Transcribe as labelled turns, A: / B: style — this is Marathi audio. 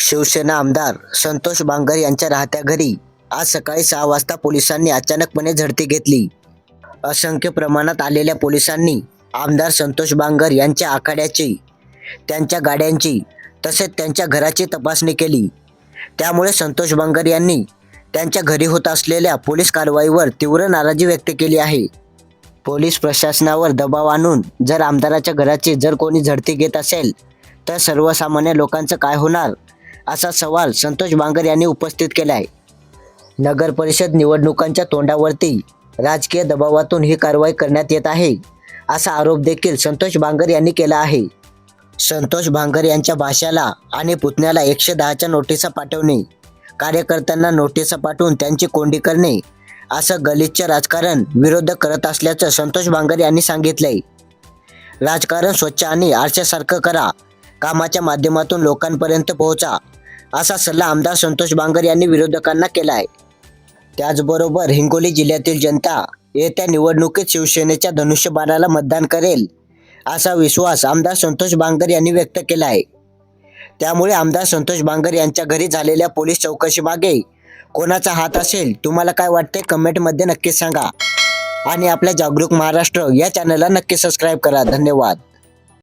A: शिवसेना आमदार संतोष बांगर यांच्या राहत्या घरी आज सकाळी सहा वाजता पोलिसांनी अचानकपणे झडती घेतली. असंख्य प्रमाणात आलेल्या पोलिसांनी आमदार संतोष बांगर यांच्या आखाड्याची त्यांच्या गाड्यांची तसेच त्यांच्या घराची तपासणी केली. त्यामुळे संतोष बांगर यांनी त्यांच्या घरी होत असलेल्या पोलीस कारवाईवर तीव्र नाराजी व्यक्त केली आहे. पोलीस प्रशासनावर दबाव आणून जर आमदाराच्या घराची जर कोणी झडती घेत असेल तर सर्वसामान्य लोकांचं काय होणार? असा सवाल संतोष बांगर यांनी उपस्थित केला आहे नगर परिषद निवडणुकांच्या तोंडावरती राजकीय दबावातून ही कारवाई करण्यात येत आहे असा आरोप देखील संतोष बांगर यांनी केला आहे. संतोष बांगर यांच्या भाषाला आणि पुतण्याला एकशे दहाच्या नोटिसा पाठवणे कार्यकर्त्यांना नोटिसा पाठवून त्यांची कोंडी करणे असं गलिच्छ राजकारण विरोध करत असल्याचं संतोष बांगर यांनी सांगितलंय. राजकारण स्वच्छ आणि आरशासारखं करा कामाच्या माध्यमातून लोकांपर्यंत पोहोचा असा सल्ला आमदार संतोष बांगर यांनी विरोधकांना केला आहे त्याचबरोबर हिंगोली जिल्ह्यातील जनता येत्या निवडणुकीत शिवसेनेच्या धनुष्यबाणाला मतदान करेल असा विश्वास आमदार संतोष बांगर यांनी व्यक्त केला आहे त्यामुळे आमदार संतोष बांगर यांच्या घरी झालेल्या पोलीस चौकशीमागे कोणाचा हात असेल तुम्हाला काय वाटते कमेंटमध्ये नक्की सांगा. आणि आपल्या जागरूक महाराष्ट्र या चॅनलला नक्की सबस्क्राईब करा. धन्यवाद.